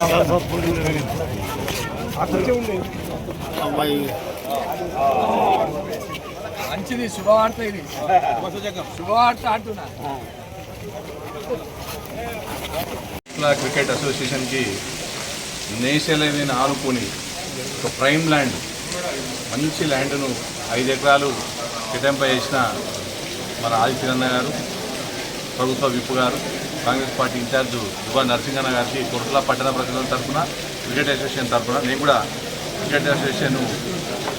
మంచిది శుభవార్త ఇది. శుభవార్త అంటున్నా. క్రికెట్ అసోసియేషన్కి నేషనల్ ఏదైనా ఆనుకొని ఒక ప్రైమ్ ల్యాండ్ మంచి ల్యాండ్ను ఐదు ఎకరాలు కేటాయింప చేసిన మన ఆదిత్యనన్న గారు ప్రభుత్వ విప్ గారు కాంగ్రెస్ పార్టీ ఇన్ఛార్జ్ దుబా నరసింహన్న గారికి కొరట్ల పట్టణ ప్రజల తరఫున క్రికెట్ అసోసియేషన్ తరఫున నేను కూడా క్రికెట్ అసోసియేషన్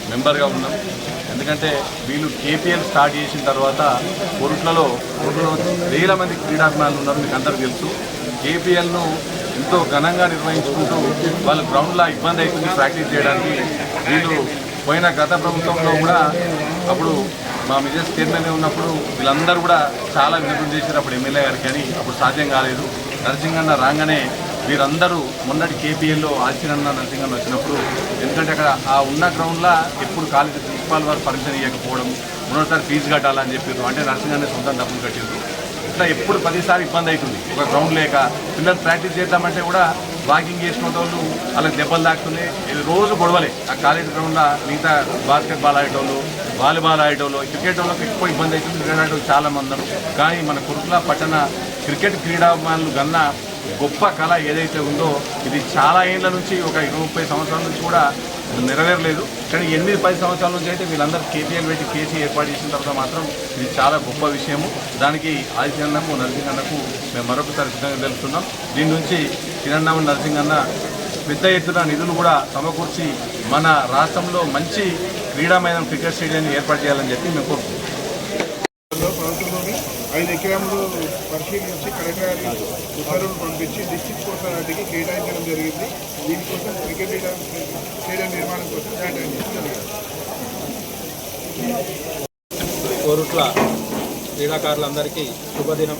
మెంబర్గా ఉన్నాం. ఎందుకంటే వీళ్ళు కేపీఎల్ స్టార్ట్ చేసిన తర్వాత కొరుట్లలో కొరుట్లలో వేల మంది క్రీడాభిమానులు ఉన్నారు మీకు అందరికీ తెలుసు. కేపీఎల్ను ఎంతో ఘనంగా నిర్వహించుకుంటూ వాళ్ళు గ్రౌండ్లో ఇబ్బంది అవుతుంది ప్రాక్టీస్ చేయడానికి వీళ్ళు పోయిన గత ప్రభుత్వంలో కూడా అప్పుడు మా మిజెస్ చైర్మన్ ఉన్నప్పుడు వీళ్ళందరూ కూడా చాలా వినపం చేశారు. అప్పుడు ఎమ్మెల్యే గారికి కానీ అప్పుడు సాధ్యం కాలేదు. నరసింహన్న రాగానే వీరందరూ మొన్నటి కేపీఎల్లో ఆశీరన్న నరసింహన్ వచ్చినప్పుడు ఎందుకంటే అక్కడ ఆ ఉన్న గ్రౌండ్లో ఎప్పుడు కాలేజీ ప్రిన్సిపాల్ వారు పర్మిషన్ ఇవ్వకపోవడం మూడోసారి ఫీజు కట్టాలని చెప్పారు. అంటే నరసింహన్ సొంతం డబ్బులు కట్టారు ఇట్లా ఎప్పుడు పదిసారి ఇబ్బంది అవుతుంది. ఒక గ్రౌండ్ లేక పిల్లలు ప్రాక్టీస్ చేద్దామంటే కూడా వాకింగ్ చేసిన వాళ్ళు వాళ్ళకి దెబ్బలు తాకుతున్నాయి. రోజు గొడవలే. ఆ కాలేజ్ గ్రౌండ్లో మిగతా బాస్కెట్ బాల్ ఆడేటోళ్ళు వాలీబాల్ ఆడేటోళ్ళు క్రికెట్ వాళ్ళకి ఎక్కువ ఇబ్బంది అవుతుంది. క్రికెట్ ఆడేటోళ్ళు చాలా మంది కానీ మన కురుకుల పట్టణ క్రికెట్ క్రీడాభిమానులు కన్నా గొప్ప కళ ఏదైతే ఉందో ఇది చాలా ఏళ్ళ నుంచి ఒక ఇరవై ముప్పై సంవత్సరాల నుంచి కూడా నెరవేరలేదు. కానీ ఎనిమిది పది సంవత్సరాల నుంచి అయితే వీళ్ళందరూ కేటీఎల్ పెట్టి కేసీ ఏర్పాటు చేసిన తర్వాత మాత్రం ఇది చాలా గొప్ప విషయము. దానికి ఆదిత్యన్నకు నరసింహన్నకు మేము మరొకసారి సిద్ధంగా తెలుపుతున్నాం. దీని నుంచి కిరణ్ నరసింహన్న పెద్ద ఎత్తున నిధులు కూడా సమకూర్చి మన రాష్ట్రంలో మంచి క్రీడా మైదానం క్రికెట్ స్టేడియాన్ని ఏర్పాటు చేయాలని చెప్పి మేము కోరుకుంటున్నాం. ఐదు ఎకరాములు పరిశీలించి కలెక్టర్ గారికి ఉత్తర్వులు పంపించి డిస్టిక్ కోర్టు వాటికి కేటాయించడం జరిగింది. దీనికోసం క్రికెట్ స్టేడియం నిర్మాణం కోసం కేటాయించడం కోరుట్ల క్రీడాకారులందరికీ శుభదినం.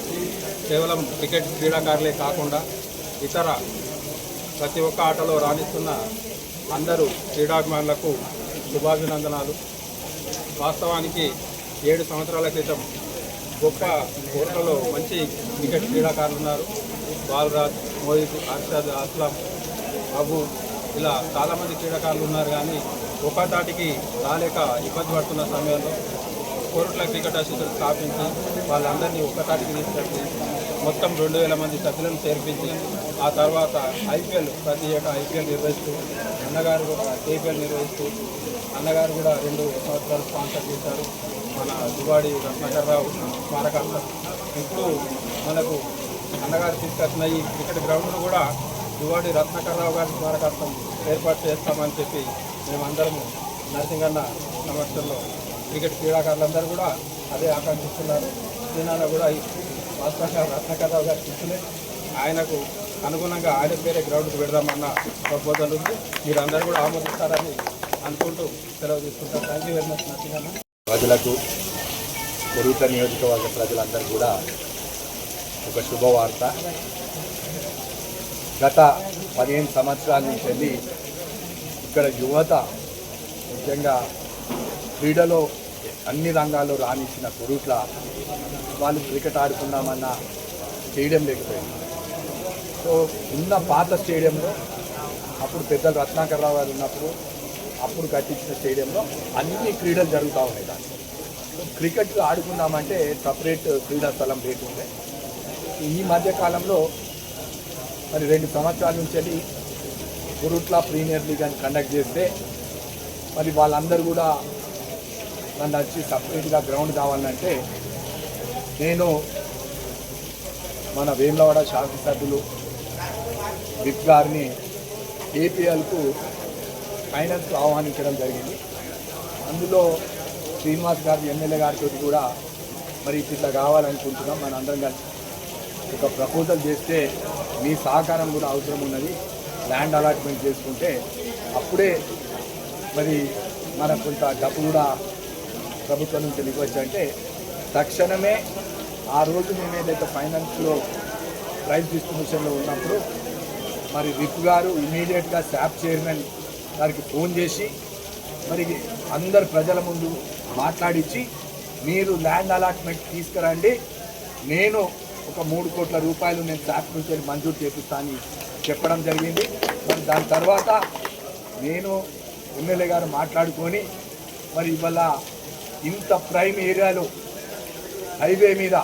కేవలం క్రికెట్ క్రీడాకారులే కాకుండా ఇతర ప్రతి ఒక్క ఆటలో రాణిస్తున్న అందరూ క్రీడాభిమానులకు శుభాభినందనాలు. వాస్తవానికి ఏడు సంవత్సరాల క్రితం గొప్ప కోట్లలో మంచి క్రికెట్ క్రీడాకారులు ఉన్నారు. బాలరాజ్ మోహిత్ అర్షద్ అస్లాం అబు ఇలా చాలామంది క్రీడాకారులు ఉన్నారు కానీ ఒకటాటికి రాలేక ఇబ్బంది పడుతున్న సమయంలో కోరుట్ల క్రికెట్ అసోసియేషన్ స్థాపించి వాళ్ళందరినీ ఒకటాటికి తీసుకొచ్చి మొత్తం రెండు వేల మంది సభ్యులను చేర్పించి ఆ తర్వాత ఐపీఎల్ ప్రతి ఏటా ఐపీఎల్ నిర్వహిస్తూ అన్నగారు కూడా కేపీఎల్ నిర్వహిస్తూ అన్నగారు కూడా రెండు సంవత్సరాలు స్పాన్సర్ చేశారు. మన దువాడి రత్నాకర్రావు స్మారకార్థం ఇప్పుడు మనకు అన్నగారు తీసుకొచ్చిన ఈ క్రికెట్ గ్రౌండ్ను కూడా దువాడి రత్నకర్రావు గారి స్మారకార్థం ఏర్పాటు చేస్తామని చెప్పి మేమందరము నరసింగన్న సమక్షంలో క్రికెట్ క్రీడాకారులందరూ కూడా అదే ఆకాంక్షిస్తున్నారు. దీనిలో కూడా వాస్తవంగా రత్నకర్రావు గారి శిష్యులే ఆయనకు అనుగుణంగా ఆయన పేరే గ్రౌండ్కి పెడదామన్న ప్రపోజల్ ఉంది మీరందరూ కూడా ఆమోదిస్తారని అనుకుంటూ సెలవు తీసుకుంటారు థ్యాంక్ యూ వెరీ మచ్ నరసింగన్న. ప్రజలకు కొరుత నియోజకవర్గ ప్రజలందరూ కూడా ఒక శుభవార్త. గత పదిహేను సంవత్సరాల నుంచి వెళ్ళి ఇక్కడ యువత ముఖ్యంగా క్రీడలో అన్ని రంగాల్లో రాణించిన కొరుట్ల వాళ్ళు క్రికెట్ ఆడుకుందామన్న స్టేడియం లేకపోయింది. సో ఉన్న పాత స్టేడియంలో అప్పుడు పెద్ద రత్నాకర్ రావు గారు ఉన్నప్పుడు అప్పుడు కట్టించిన స్టేడియంలో అన్ని క్రీడలు జరుగుతూ ఉన్నాయి దాంట్లో. క్రికెట్ ఆడుకుందామంటే సపరేట్ క్రీడా స్థలం లేకుండే. ఈ మధ్య కాలంలో మరి రెండు సంవత్సరాల నుంచి వెళ్ళి గురుట్ల ప్రీమియర్ లీగ్ అని కండక్ట్ చేస్తే మరి వాళ్ళందరూ కూడా నన్ను వచ్చి సపరేట్గా గ్రౌండ్ కావాలంటే నేను మన వేములవాడ శాసనసభ్యులు విప్ గారిని ఏపీఎల్కు ఫైనల్స్ ఆహ్వానించడం జరిగింది. అందులో శ్రీనివాస్ గారి ఎమ్మెల్యే గారితో కూడా మరి ఇట్లా కావాలనుకుంటున్నాం. మన అందరం కలిసి ఒక ప్రపోజల్ చేస్తే మీ సహకారం కూడా అవసరం ఉన్నది. ల్యాండ్ అలాట్మెంట్ చేసుకుంటే అప్పుడే మరి మనకు కొంత డబ్బు కూడా ప్రభుత్వం నుంచి ఇవ్వచ్చు అంటే తక్షణమే ఆ రోజు మేము ఏదైతే ఫైనాన్స్లో ప్రైజ్ డిస్ట్రిబ్యూషన్లో ఉన్నప్పుడు మరి విప్ గారు ఇమీడియట్గా శాప్ చైర్మన్ గారికి ఫోన్ చేసి మరి అందరు ప్రజల ముందు మాట్లాడించి మీరు ల్యాండ్ అలాట్మెంట్ తీసుకురండి. నేను ఒక మూడు కోట్ల రూపాయలు నేను శాప్ నుంచి మంజూరు చేపిస్తానని చెప్పడం జరిగింది. మరి దాని తర్వాత నేను ఎమ్మెల్యే గారు మాట్లాడుకొని మరి ఇవాళ ఇంత ప్రైమ్ ఏరియాలో హైవే మీద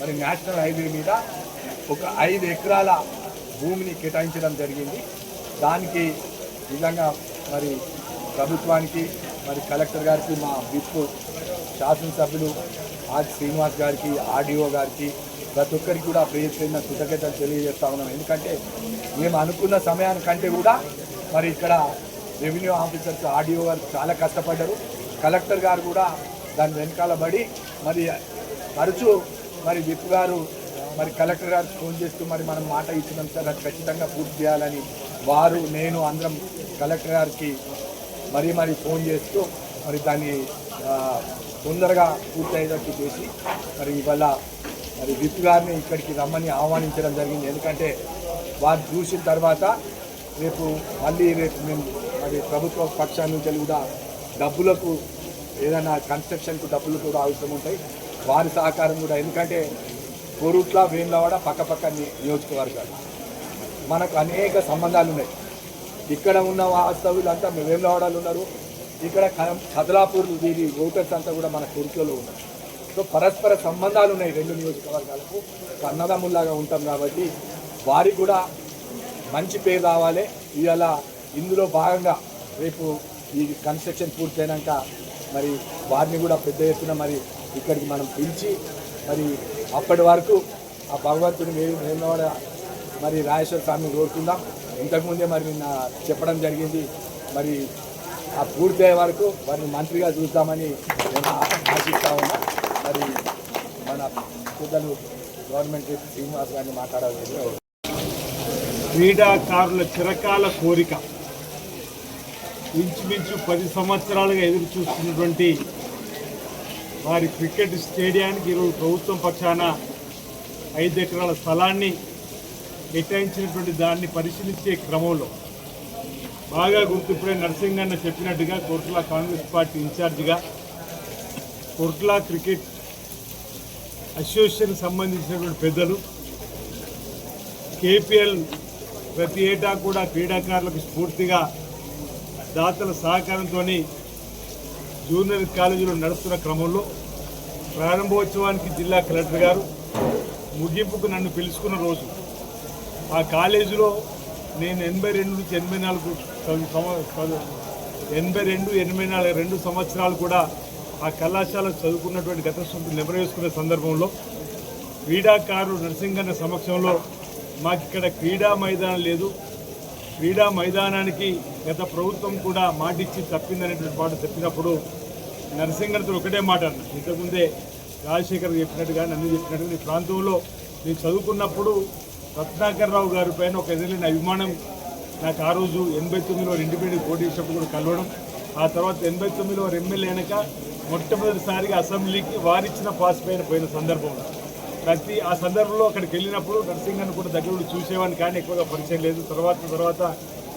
మరి నేషనల్ హైవే మీద ఒక ఐదు ఎకరాల భూమిని కేటాయించడం జరిగింది. దానికి నిజంగా మరి ప్రభుత్వానికి మరి కలెక్టర్ గారికి మా విప్ శాసనసభ్యులు ఆర్ శ్రీనివాస్ గారికి ఆర్డీఓ గారికి ప్రతి ఒక్కరికి కూడా ప్రయత్న కృతజ్ఞతలు తెలియజేస్తా ఉన్నాం. ఎందుకంటే మేము అనుకున్న సమయానికంటే కూడా మరి ఇక్కడ రెవెన్యూ ఆఫీసర్స్ ఆర్డీఓ గారు చాలా కష్టపడ్డారు. కలెక్టర్ గారు కూడా దాని వెనకాల పడి మరి తరచూ మరి విప్ గారు మరి కలెక్టర్ గారు ఫోన్ చేస్తూ మరి మనం మాట ఇచ్చినాం సార్ అది ఖచ్చితంగా పూర్తి చేయాలని వారు నేను అందరం కలెక్టర్ గారికి మరీ మరీ ఫోన్ చేస్తూ మరి దాన్ని తొందరగా పూర్తయ్యేటట్టు చేసి మరి ఇవాళ మరి విప్ గారిని ఇక్కడికి రమ్మని ఆహ్వానించడం జరిగింది. ఎందుకంటే వారు చూసిన తర్వాత రేపు మళ్ళీ రేపు మేము మరి ప్రభుత్వ పక్షాల నుంచి కూడా డబ్బులకు ఏదైనా కన్స్ట్రక్షన్కు డబ్బులు కూడా అవసరం ఉంటాయి. వారి సహకారం కూడా ఎందుకంటే కోరుట్ల వేములవాడ పక్క పక్క నియోజకవర్గాలు. మనకు అనేక సంబంధాలు ఉన్నాయి. ఇక్కడ ఉన్న వాస్తవులంతా వేములవాడలు ఉన్నారు? ఇక్కడ కదలాపూర్ వీరి ఓటర్స్ అంతా కూడా మన కోరికలో ఉన్నారు. సో పరస్పర సంబంధాలు ఉన్నాయి రెండు నియోజకవర్గాలకు. ఒక అన్నదమ్ముల్లాగా ఉంటాం కాబట్టి వారికి కూడా మంచి పేరు రావాలి. ఇవాళ ఇందులో భాగంగా రేపు ఈ కన్స్ట్రక్షన్ పూర్తయినాక మరి వారిని కూడా పెద్ద ఎత్తున మరి ఇక్కడికి మనం పిలిచి మరి అప్పటి వరకు ఆ భగవంతుని మేము మరి రాజేశ్వర స్వామిని కోరుకుందాం. ఇంతకుముందే మరి నిన్న చెప్పడం జరిగింది. మరి ఆ పూర్తయ్యే వరకు వారిని మంత్రిగా చూద్దామని నేను ఆశిస్తా ఉన్నా. మరి మన పెద్దలు గవర్నమెంట్ శ్రీనివాస్ గారిని మాట్లాడాలి క్రీడాకారుల చిరకాల కోరిక. ఇంచుమించు పది సంవత్సరాలుగా ఎదురు చూస్తున్నటువంటి వారి క్రికెట్ స్టేడియానికి ఈరోజు ప్రభుత్వం పక్షాన ఐదు ఎకరాల స్థలాన్ని కేటాయించినటువంటి దాన్ని పరిశీలించే క్రమంలో బాగా గుర్తుప్పుడే నరసింగన్న చెప్పినట్టుగా కోట్ల కాంగ్రెస్ పార్టీ ఇన్ఛార్జిగా కోట్ల క్రికెట్ అసోసియేషన్ సంబంధించినటువంటి పెద్దలు కేపీఎల్ ప్రతి ఏటా కూడా క్రీడాకారులకు స్ఫూర్తిగా దాతల సహకారంతో జూనియర్ కాలేజీలో నడుస్తున్న క్రమంలో ప్రారంభోత్సవానికి జిల్లా కలెక్టర్ గారు ముగింపుకు నన్ను పిలుచుకున్న రోజు ఆ కాలేజీలో నేను ఎనభై రెండు నుంచి ఎనభై నాలుగు చదువు- చదువు- ఎనభై రెండు ఎనభై నాలుగు రెండు సంవత్సరాలు కూడా ఆ కళాశాల చదువుకున్నటువంటి గత స్మృతి నెమరేసుకునే సందర్భంలో క్రీడాకారుడు నరసింగన్న సమక్షంలో మాకు ఇక్కడ క్రీడా మైదానం లేదు. క్రీడా మైదానానికి గత ప్రభుత్వం కూడా మాటిచ్చి తప్పిందనేటువంటి మాట చెప్పినప్పుడు నరసింగన్తో ఒకటే మాట అన్న. ఇంతకుముందే రాజశేఖర్ చెప్పినట్టుగా నన్ను చెప్పినట్టుగా ఈ ప్రాంతంలో నేను చదువుకున్నప్పుడు రత్నాకర్ రావు గారి పైన ఒక ఎదురైన అభిమానం నాకు ఆ రోజు ఎనభై తొమ్మిదిలో ఇండిపెండెంట్ పోటీ చేసినప్పుడు కూడా కలవడం. ఆ తర్వాత ఎనభై తొమ్మిదిలో ఎమ్మెల్యే అయినాక మొట్టమొదటిసారిగా అసెంబ్లీకి వారిచ్చిన పాస్ పైన పోయిన సందర్భం. ప్రతి ఆ సందర్భంలో అక్కడికి వెళ్ళినప్పుడు నరసింహన్ కూడా దగ్గర చూసేవాడిని కానీ ఎక్కువగా పరిచయం లేదు. తర్వాత తర్వాత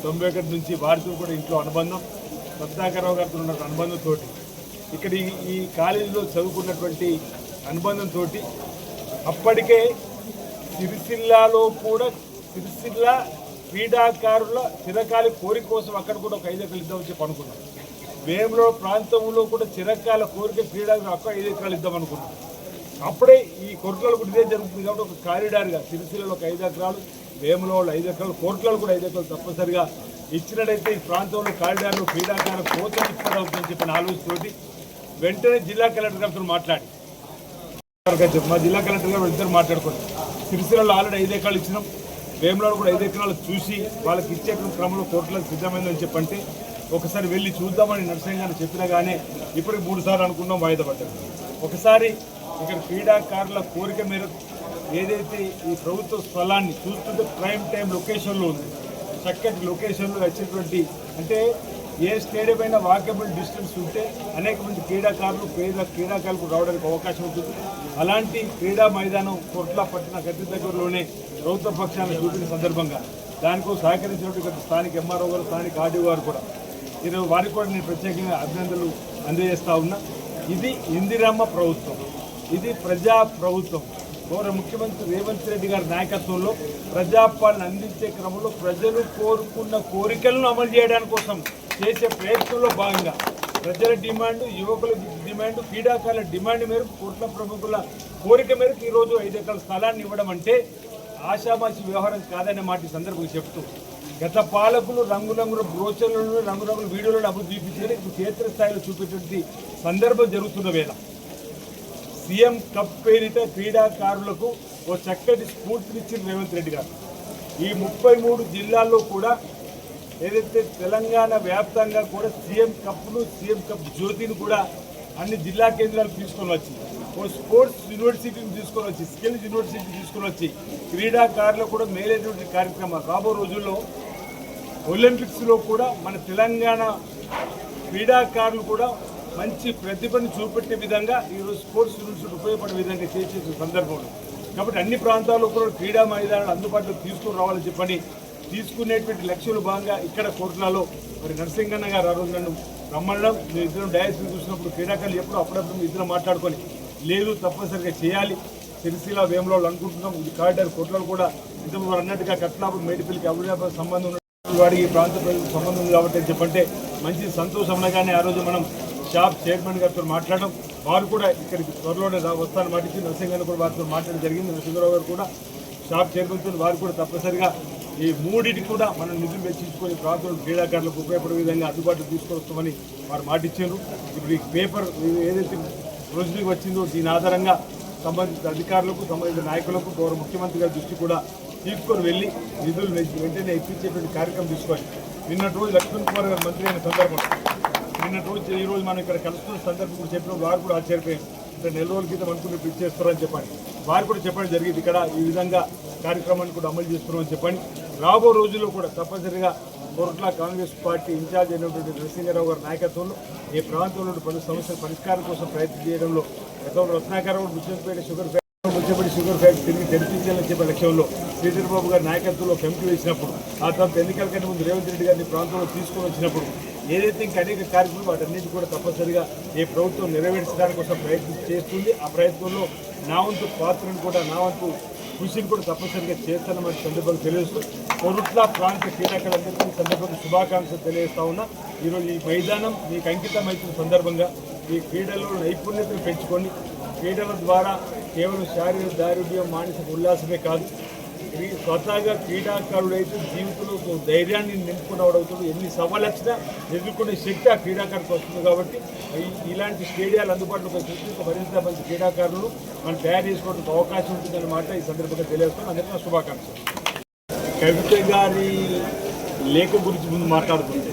తొంభై ఒకటి నుంచి వారితో కూడా ఇంట్లో అనుబంధం రత్నాకరరావు గారితో ఉన్న అనుబంధంతో ఇక్కడ ఈ ఈ కాలేజీలో చదువుకున్నటువంటి అనుబంధంతో అప్పటికే సిరిసిల్లాలో కూడా సిరిసిల్ల క్రీడాకారుల చిరకాల కోరిక కోసం అక్కడ కూడా ఒక ఐదు ఎకరాలు ఇద్దామని చెప్పి అనుకున్నాం. వేములో ప్రాంతంలో కూడా చిరకాల కోరిక క్రీడాకారులు అక్కడ ఐదు ఎకరాలు ఇద్దాం అనుకున్నాం. అప్పుడే ఈ కోర్టులలో కూడా ఇదే జరుగుతుంది కాబట్టి ఒక కారిడార్గా సిరిసిల్లలో ఒక ఐదు ఎకరాలు వేములో వాళ్ళు ఐదు ఎకరాలు కోర్టులలో కూడా ఐదు ఎకరాలు తప్పనిసరిగా ఇచ్చినట్టయితే ఈ ప్రాంతంలో కారిడార్లు క్రీడాకారుల కోతం ఇస్తారవుతుందని చెప్పిన ఆలోచనతోటి వెంటనే జిల్లా కలెక్టర్ గారితో మాట్లాడి. మా జిల్లా కలెక్టర్ గారు ఇద్దరు మాట్లాడుకుంటారు సిరిసిల్లలో ఆల్రెడీ ఐదు ఎకరాలు ఇచ్చినాం. వేములలో కూడా ఐదు ఎకరాలు చూసి వాళ్ళకి ఇచ్చే క్రమంలో కోట్లకు సిద్ధమైందని చెప్పంటే ఒకసారి వెళ్ళి చూద్దామని నరసింహ గారు చెప్పినా కానీ ఇప్పటికి మూడు సార్లు అనుకున్నాం వాయిదా పడ్డారు ఒకసారి ఇక్కడ క్రీడాకారుల కోరిక మేరకు ఏదైతే ఈ ప్రభుత్వ స్థలాన్ని చూస్తుంటే ప్రైమ్ టైం లొకేషన్లో ఉంది. చక్కటి లొకేషన్లో వచ్చేటువంటి అంటే ఏ స్టేడియం అయినా వాకబుల్ డిస్టెన్స్ ఉంటే అనేక మంది క్రీడాకారులు పేద క్రీడాకారులకు రావడానికి అవకాశం ఉంటుంది. అలాంటి క్రీడా మైదానం కొట్ల పట్టిన గట్టి దగ్గరలోనే ప్రభుత్వ పక్షాన్ని చూపిన సందర్భంగా దానికో సహకరించినటువంటి స్థానిక ఎంఆర్ఓ గారు స్థానిక ఆర్డీఓ గారు కూడా. ఈరోజు వారికి కూడా నేను ప్రత్యేకంగా అభినందనలు అందజేస్తా ఉన్నా. ఇది ఇందిరమ్మ ప్రభుత్వం. ఇది ప్రజా ప్రభుత్వం. గౌరవ ముఖ్యమంత్రి రేవంత్ రెడ్డి గారి నాయకత్వంలో ప్రజాపాలన అందించే క్రమంలో ప్రజలు కోరుకున్న కోరికలను అమలు చేయడానికి కోసం చేసే ప్రయత్నంలో భాగంగా ప్రజల డిమాండ్ యువకుల డిమాండ్ క్రీడాకారుల డిమాండ్ మేరకు కోట్ల ప్రముఖుల కోరిక మేరకు ఈరోజు ఐదు ఎకరాల స్థలాన్ని ఇవ్వడం అంటే ఆషామాషి వ్యవహారం కాదనే మాట సందర్భంగా చెప్తూ గత పాలకులు రంగురంగుల బ్రోచర్లను రంగురంగుల వీడియోలను అభివృద్ధి చూపించారు ఇప్పుడు క్షేత్రస్థాయిలో చూపేటువంటి సందర్భం జరుగుతున్న వేళ సీఎం కప్ పేరిట క్రీడాకారులకు ఓ చక్కటి స్ఫూర్తినిచ్చిన రేవంత్ రెడ్డి గారు. ఈ ముప్పై మూడు జిల్లాల్లో కూడా ఏదైతే తెలంగాణ వ్యాప్తంగా కూడా సీఎం కప్ను సీఎం కప్ జ్యోతిని కూడా అన్ని జిల్లా కేంద్రాలు తీసుకొని వచ్చి ఓ స్పోర్ట్స్ యూనివర్సిటీని తీసుకొని వచ్చి స్కిల్స్ యూనివర్సిటీ తీసుకొని వచ్చి క్రీడాకారులు కూడా మేలైనటువంటి కార్యక్రమాలు రాబో రోజుల్లో ఒలింపిక్స్లో కూడా మన తెలంగాణ క్రీడాకారులు కూడా మంచి ప్రతిభను చూపెట్టే విధంగా ఈరోజు స్పోర్ట్స్ యూనివర్సిటీ ఉపయోగపడే విధంగా చేసే సందర్భంలో కాబట్టి అన్ని ప్రాంతాల్లో కూడా క్రీడా మైదానాలు అందుబాటులో తీసుకుని రావాలని చెప్పని తీసుకునేటువంటి లక్ష్యాలు భాగంగా ఇక్కడ కోట్లలో మరి నరసింహన్న గారు ఆ రోజు నన్ను రమ్మనడం మీ ఇద్దరం డయాస్ చూసినప్పుడు క్రీడాకారులు ఎప్పుడు అప్పుడప్పుడు మీ ఇద్దరం మాట్లాడుకొని లేదు తప్పనిసరిగా చేయాలి సిరిసిల్ల వేమలో అనుకుంటున్నాం ఇది కారిడార్ కోట్లలో కూడా ఇద్దరు అన్నట్టుగా కట్నాపురం మేడిపల్లికి అభివృద్ధి సంబంధం ఉన్న వాడికి ప్రాంత ప్రజలకు సంబంధం ఉంది కాబట్టి అని చెప్పంటే మంచి సంతోషం అనగానే ఆ రోజు మనం షాప్ చైర్మన్ గారితో మాట్లాడడం వారు కూడా ఇక్కడికి త్వరలోనే వస్తాను మాటించి నరసింహన్ కూడా వారితో మాట్లాడడం జరిగింది. నరసింహరావు గారు కూడా షాప్ చైర్మన్తో వారు కూడా తప్పనిసరిగా ఈ మూడింటి కూడా మనం నిధులు వెచ్చించుకొని ప్రాంతంలో క్రీడాకారులకు ఉపయోగపడే విధంగా అందుబాటులో తీసుకొస్తామని వారు మాటిచ్చారు. ఇప్పుడు ఈ పేపర్ ఏదైతే రోజుకి వచ్చిందో దీని ఆధారంగా సంబంధిత అధికారులకు సంబంధిత నాయకులకు గౌరవ ముఖ్యమంత్రి గారి దృష్టి కూడా తీసుకొని వెళ్ళి నిధులు వెంటనే ఇప్పించేటువంటి కార్యక్రమం తీసుకోవాలి. నిన్నటి రోజు లక్ష్మణ్ కుమార్ గారు మంత్రి అయిన సందర్భం. నిన్నటి రోజు ఈ రోజు మనం ఇక్కడ కలుస్తున్న సందర్భం కూడా చెప్పిన వారు కూడా ఆశ్చర్యపోయారు. అంటే నెల రోజుల క్రితం అనుకుని ఇప్పుడు ఇచ్చేస్తారని చెప్పండి. వారు కూడా చెప్పడం జరిగింది. ఇక్కడ ఈ విధంగా కార్యక్రమాన్ని కూడా అమలు చేస్తున్నామని చెప్పండి. రాబో రోజుల్లో కూడా తప్పనిసరిగా కోరట్ల కాంగ్రెస్ పార్టీ ఇన్ఛార్జ్ అయినటువంటి నరసింహారావు గారి నాయకత్వంలో ఈ ప్రాంతంలో పలు సమస్యల పరిష్కారం కోసం ప్రయత్నం చేయడంలో గతంలో Ratnakaram Muchampet sugar factory Muchampet sugar factory తిరిగి తెరిపించాలని చెప్పే లక్ష్యంలో శ్రీధర్బాబు గారి నాయకత్వంలో కమిటీ వేసినప్పుడు ఆ తర్వాత ఎన్నికల కంటే ముందు రేవంత్ రెడ్డి గారిని ప్రాంతంలో తీసుకొని వచ్చినప్పుడు ఏదైతే ఇంకా అనేక కార్యక్రమాలు వాటన్నిటి కూడా తప్పనిసరిగా ఈ ప్రభుత్వం నెరవేర్చడానికి కోసం ప్రయత్నం చేస్తుంది. ఆ ప్రయత్నంలో నా వంతు పాత్రను కూడా నా వంతు కృషిని కూడా తప్పనిసరిగా చేస్తానని సందర్భంగా తెలియజేస్తూ కొరుట్ల ప్రాంత క్రీడాకారులందరికీ సందర్భంగా శుభాకాంక్షలు తెలియజేస్తా ఉన్నా. ఈరోజు ఈ మైదానం మీకు అంకితం అవుతున్న సందర్భంగా ఈ క్రీడల్లో నైపుణ్యతను పెంచుకొని క్రీడల ద్వారా కేవలం శారీరక దారుఢ్యం మానసిక ఉల్లాసమే కాదు క్రీ స్వతహాగా క్రీడాకారుడైతే జీవితంలో ఒక ధైర్యాన్ని నింపుకున్నవాడవుతాడు ఎన్ని సవాళ్ళు వచ్చినా ఎదుర్కొనే శక్తి ఆ క్రీడాకారులకు వస్తుంది కాబట్టి ఇలాంటి స్టేడియాలు అందుబాటులోకి వచ్చి ఒక మరింత మంది క్రీడాకారులు మనం తయారు చేసుకోవడానికి అవకాశం ఉంటుందన్నమాట ఈ సందర్భంగా తెలియజేస్తాం అందరికీ శుభాకాంక్ష శుభాకాంక్షలు. కవిత గారి లేఖ గురించి ముందు మాట్లాడుతుంది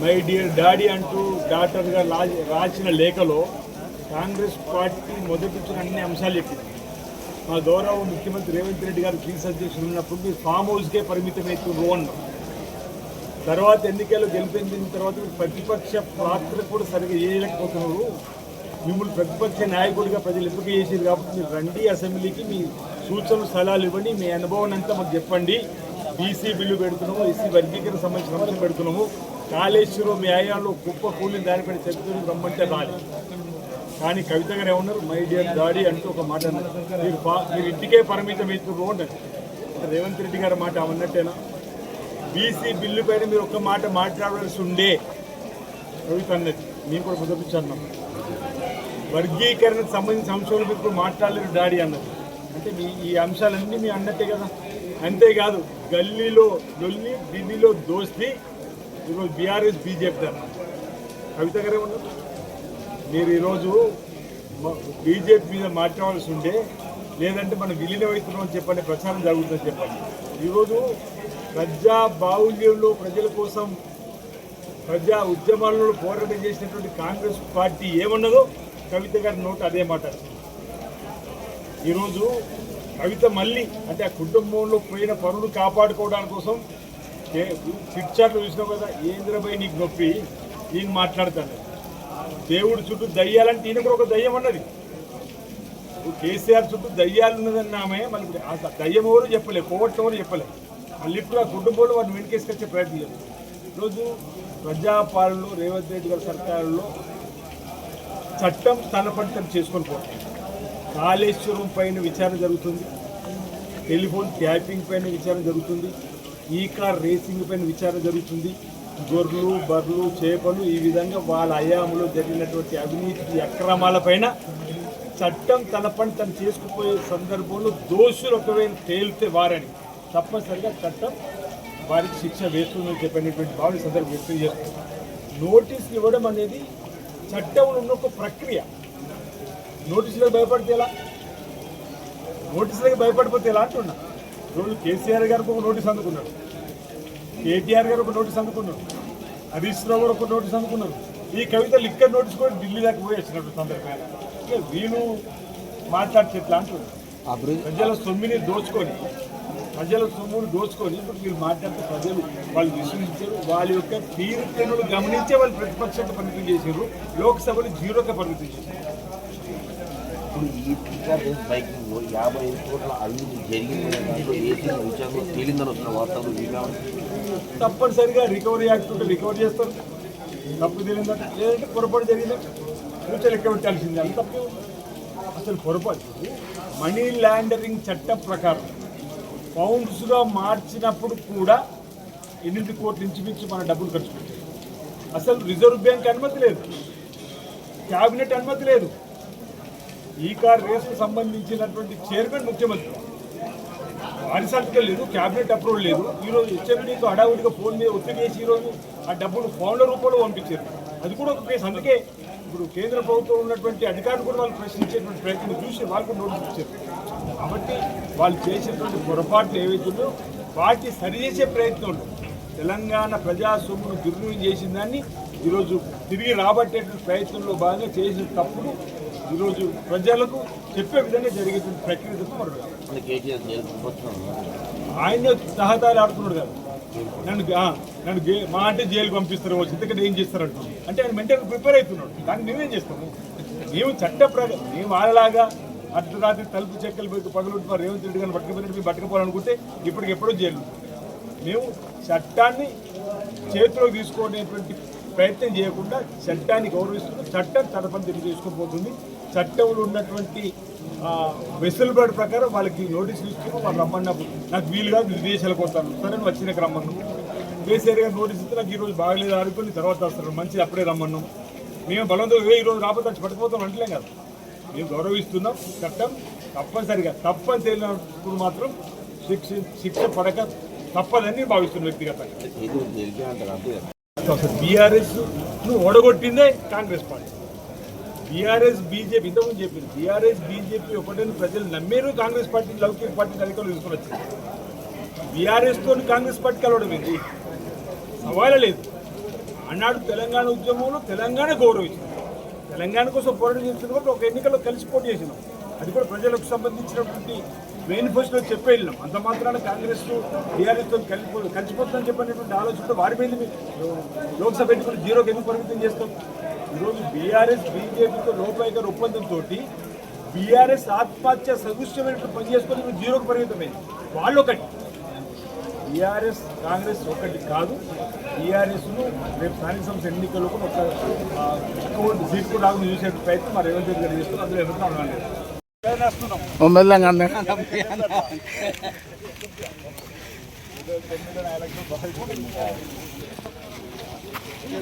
మై డియర్ డాడీ అంటూ డాక్టర్గా రాసిన లేఖలో కాంగ్రెస్ పార్టీ మొదటి అన్ని అంశాలు చెప్పింది. ఆ గౌరవ ముఖ్యమంత్రి రేవంత్ రెడ్డి గారు చీఫ్ అధ్యక్షులు ఉన్నప్పుడు మీరు ఫామ్ హౌస్కే పరిమితమవుతున్నారు అన్నారు తర్వాత ఎన్నికల్లో గెలిపించిన తర్వాత మీరు ప్రతిపక్ష పాత్ర కూడా సరిగా చేయలేకపోతున్నారు. మిమ్మల్ని ప్రతిపక్ష నాయకుడిగా ప్రజలు ఎప్పుడు చేసేది కాబట్టి మీరు రండి అసెంబ్లీకి మీ సూచనలు సలహాలు ఇవ్వండి మీ అనుభవం అంతా మాకు చెప్పండి. బీసీ బిల్లు పెడుతున్నాము ఎస్సీ వర్గీకరణ సంబంధించిన సమస్యలు పెడుతున్నాము. కాళేశ్వరం మీ ఆయాల్లో కుప్ప కూలిన దానిపై చర్చలు రమ్మంటే రాలేదు కానీ కవిత గారు ఏమన్నారు? మై డియర్ డాడీ అంటూ ఒక మాట అన్నారు. మీరు మీరు ఇంటికే పరిమితం అవుతున్నారు అన్నారు రేవంత్ రెడ్డి గారి మాట అన్నట్టేనా? బీసీ బిల్లు పైన మీరు ఒక్క మాట మాట్లాడాల్సి ఉండే కవిత అన్నది. మేము కూడా మొదటి వర్గీకరణకు సంబంధించిన అంశాలు మీరు ఇప్పుడు మాట్లాడలేరు డాడీ అన్నది. అంటే మీ ఈ అంశాలన్నీ మీ అన్నట్టే కదా? అంతేకాదు గల్లీలో గొల్లి ఢిల్లీలో దోస్తి ఈరోజు బీఆర్ఎస్ బీజేపీ అన్నారు కవిత గారు ఏమన్నారు? మీరు ఈరోజు బీజేపీ మీద మాట్లాడాల్సి ఉండే లేదంటే మనం విలీనమవుతున్నామని అవుతున్నాం చెప్పండి ప్రచారం జరుగుతుందని చెప్పండి. ఈరోజు ప్రజా బాహుల్యంలో ప్రజల కోసం ప్రజా ఉద్యమాలలో పోరాటం చేసినటువంటి కాంగ్రెస్ పార్టీ ఏమన్నదో కవిత గారి నోట అదే మాట. ఈరోజు కవిత మళ్ళీ అంటే ఆ కుటుంబంలో పోయిన పనులు కాపాడుకోవడానికి కోసం చిట్ చాట్లు చూసినావు కదా ఏంద్రపై నీకు నొప్పి నేను మాట్లాడతాను దేవుడు చుట్టూ దయ్యాలంటే ఈయన కూడా ఒక దయ్యం అన్నది. కేసీఆర్ చుట్టూ దయ్యాలు ఉన్నదన్నామే మళ్ళీ ఆ దయ్యం ఎవరు చెప్పలే కోవట్లు ఎవరు చెప్పలే. మళ్ళీ ఇప్పుడు ఆ కుటుంబంలో వాడిని వెనకేసుకొచ్చే ప్రయత్నం చేయాలి ఈరోజు ప్రజాపాలనలో రేవంత్ రెడ్డి గారి సర్కారులో చట్టం తన పని చేసుకొని పోతుంది కాళేశ్వరం పైన విచారణ జరుగుతుంది. టెలిఫోన్ ట్యాపింగ్ పైన విచారణ జరుగుతుంది. ఈ కార్ రేసింగ్ పైన విచారణ జరుగుతుంది. గొర్రెలు బర్రెలు చేపలు ఈ విధంగా వాళ్ళ అయాములో జరిగినటువంటి అవినీతి అక్రమాలపైన చట్టం తన పని తను చేసుకుపోయే సందర్భంలో దోషులు ఒకవేళ తేలితే వారని తప్పనిసరిగా చట్టం వారికి శిక్ష వేస్తుందని చెప్పినటువంటి భావన సందర్భం వ్యక్తం చేస్తుంది. నోటీసులు ఇవ్వడం అనేది చట్టంలో ఉన్న ఒక ప్రక్రియ. నోటీసులకు భయపడితే ఎలా? నోటీసులకు భయపడిపోతే ఎలా అంటున్నా? రోజు కేసీఆర్ గారికి ఒక నోటీస్ అందుకున్నాడు. కేటీఆర్ గారు ఒక నోటీస్ అందుకున్నాడు హరీష్ రావు గారు ఒక నోటీస్ అందుకున్నారు. ఈ కవిత లిక్కర్ నోటీస్ కూడా ఢిల్లీ దాకా పోయి వచ్చినట్టు సందర్భంగా ఇక వీళ్ళు మాట్లాడితే ఎట్లా అంటున్నారు ప్రజల సొమ్మిని దోచుకొని ప్రజల సొమ్మును దోచుకొని ఇప్పుడు వీళ్ళు మాట్లాడితే ప్రజలు వాళ్ళు విశ్వసించారు. వాళ్ళ యొక్క తీరుతెన్నులు గమనించే వాళ్ళు ప్రతిపక్షంగా పరిమితం చేశారు. లోక్సభలో జీరోగా పరిమితం చేశారు. ఇప్పుడు ఈ టీచర్ రేస్ బైకింగ్లో యాభై ఐదు కోట్ల అవినీతి జరిగింది దాంట్లో ఏసీ విచారణ తేలిందని వస్తున్న వార్తలు తప్పనిసరిగా రికవరీ యాక్ట్ ఉంటే రికవరీ చేస్తారు తప్పు తెలియదంటే లేదంటే పొరపాటు జరిగిందంటే ఫ్యూచర్ లెక్క పెట్టాల్సిందే. అంత తప్పు. అసలు పొరపాటు మనీ ల్యాండరింగ్ చట్టం ప్రకారం పౌండ్స్గా మార్చినప్పుడు కూడా ఎనిమిది కోట్ల ఇంచుమించి మన డబ్బులు ఖర్చు పెట్టారు. అసలు రిజర్వ్ బ్యాంక్ అనుమతి లేదు. క్యాబినెట్ అనుమతి లేదు. ఈ కార్ రేసుకు సంబంధించినటువంటి చైర్మన్ ముఖ్యమంత్రి. వారి లేదు క్యాబినెట్ అప్రూవల్ లేదు. ఈరోజు హెచ్ఎండీకి హడావుడిగా ఫోన్ మీద ఒత్తిడి చేసి ఈరోజు ఆ డబ్బులు ఫోన్ల రూపంలో పంపించారు. అది కూడా ఒక కేసు. అందుకే ఇప్పుడు కేంద్ర ప్రభుత్వం ఉన్నటువంటి అధికారులు కూడా వాళ్ళు ప్రశ్నించేటువంటి ప్రయత్నం చూసి వాళ్ళు కూడా నోటీస్ ఇచ్చారు. కాబట్టి వాళ్ళు చేసేటువంటి పొరపాట్లు ఏవైతే ఉన్నాయో వాటిని సరిచేసే ప్రయత్నంలో తెలంగాణ ప్రజా సొమ్మును దుర్వినియోగం చేసిన దాన్ని ఈరోజు తిరిగి రాబట్టేటువంటి ప్రయత్నంలో భాగంగా చేసిన తప్పుడు ఈరోజు ప్రజలకు చెప్పే విధంగా జరిగేటువంటి ప్రక్రియ ఆయన సహతాలు ఆడుతున్నాడు కదా. నన్ను నన్ను మా అంటే జైలు పంపిస్తారు వచ్చి ఇంతకంటే ఏం చేస్తారంట అంటే ఆయన మెంటల్ ప్రిపేర్ అవుతున్నాడు దాన్ని మేమేం చేస్తాము? మేము చట్ట ప్రకారం మేము వాళ్ళలాగా అర్ధరాత్రి తలుపు చెక్కలు పెట్టి పగలుంటి మరి రేవంత్ రెడ్డి గారిని పట్టుకుపోయినట్టు మేము పట్టుకుపోవాలనుకుంటే ఇప్పటికి ఎప్పుడో జైలు మేము చట్టాన్ని చేతిలోకి తీసుకునేటువంటి ప్రయత్నం చేయకుండా చట్టాన్ని గౌరవిస్తూ చట్టం తన పని తిరిగి తీసుకుపోతుంది. చట్టంలో ఉన్నటువంటి వెసులుబాటు ప్రకారం వాళ్ళకి నోటీసులు ఇస్తున్నాం వాళ్ళు రమ్మన్నప్పుడు. నాకు వీలుగా విదేశాలకు వస్తాను. సరే నువ్వు వచ్చినాక రమ్మన్నాం కేసీఆర్ గారు నోటీస్ ఇస్తే నాకు ఈరోజు బాగలేదు ఆడుకొని తర్వాత వస్తారు. మంచిది అప్పుడే రమ్మన్నాం. మేము బలవంతం ఏ ఈరోజు రాబోతే పట్టుకుపోతాం అంటలేం కదా. మేము గౌరవిస్తున్నాం చట్టం తప్పనిసరిగా తప్పని తేలినప్పుడు మాత్రం శిక్ష శిక్ష పడక తప్పదని భావిస్తున్నాం వ్యక్తిగతంగా. బీఆర్ఎస్ను ఓడగొట్టిందే కాంగ్రెస్ పార్టీ. బీఆర్ఎస్ బీజేపీ ఇంతకుముందు చెప్పింది బీఆర్ఎస్ బీజేపీ ఒకటని ప్రజలు నమ్మేరు కాంగ్రెస్ పార్టీ లౌకిక పార్టీ అధికారులు తీసుకొని వచ్చింది కాంగ్రెస్ పార్టీ కలవడం ఏంటి సవాలు లేదు. ఆనాడు తెలంగాణ ఉద్యమంలో తెలంగాణ గౌరవించింది. తెలంగాణ కోసం పోరాటం చేసిన కూడా ఒక ఎన్నికల్లో కలిసి పోటీ చేసినాం. అది కూడా ప్రజలకు సంబంధించినటువంటి మేనిఫెస్టోలో చెప్పే వెళ్ళినాం. అంత మాత్రాన కాంగ్రెస్ టీఆర్ఎస్తో కలిపి కలిసిపోతుందని చెప్పినటువంటి ఆలోచనతో వారి మీద లోక్సభ ఎన్నికలు జీరోకి ఎందుకు పరిమితం చేస్తాం? ఈరోజు బీఆర్ఎస్ బీజేపీతో లోపాయకర ఒప్పందంతో బీఆర్ఎస్ ఆత్మహత్య సదృశ్యమైనటువంటి పని చేసుకొని ఇప్పుడు జీరోకి పరిమితమైంది. వాళ్ళు ఒకటి టీఆర్ఎస్ కాంగ్రెస్ ఒకటి కాదు. టీఆర్ఎస్ను రేపు స్థానిక సంస్థ ఎన్నికల్లో కూడా ఒక ఆ, అకౌంట్ సీట్ కూడా రాకుండా చూసే ప్రయత్నం మరి రేవంత్ రెడ్డి గారు చేస్తున్నారు. అందులో ఎవరికీ అనుమానం లేదు.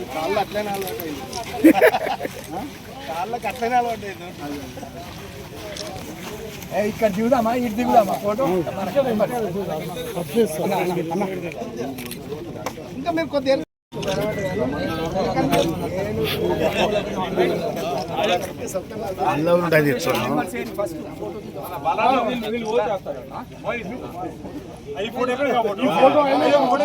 ఇక్కడ దిగుదామా? ఇటు దిగుదామా? ఫోటో? వీళ్ళు ఓటు వేస్తారు. ఈ ఫోటో ఎక్కడ? కాబట్టి? ఈ ఫోటో అయినా ఫోటో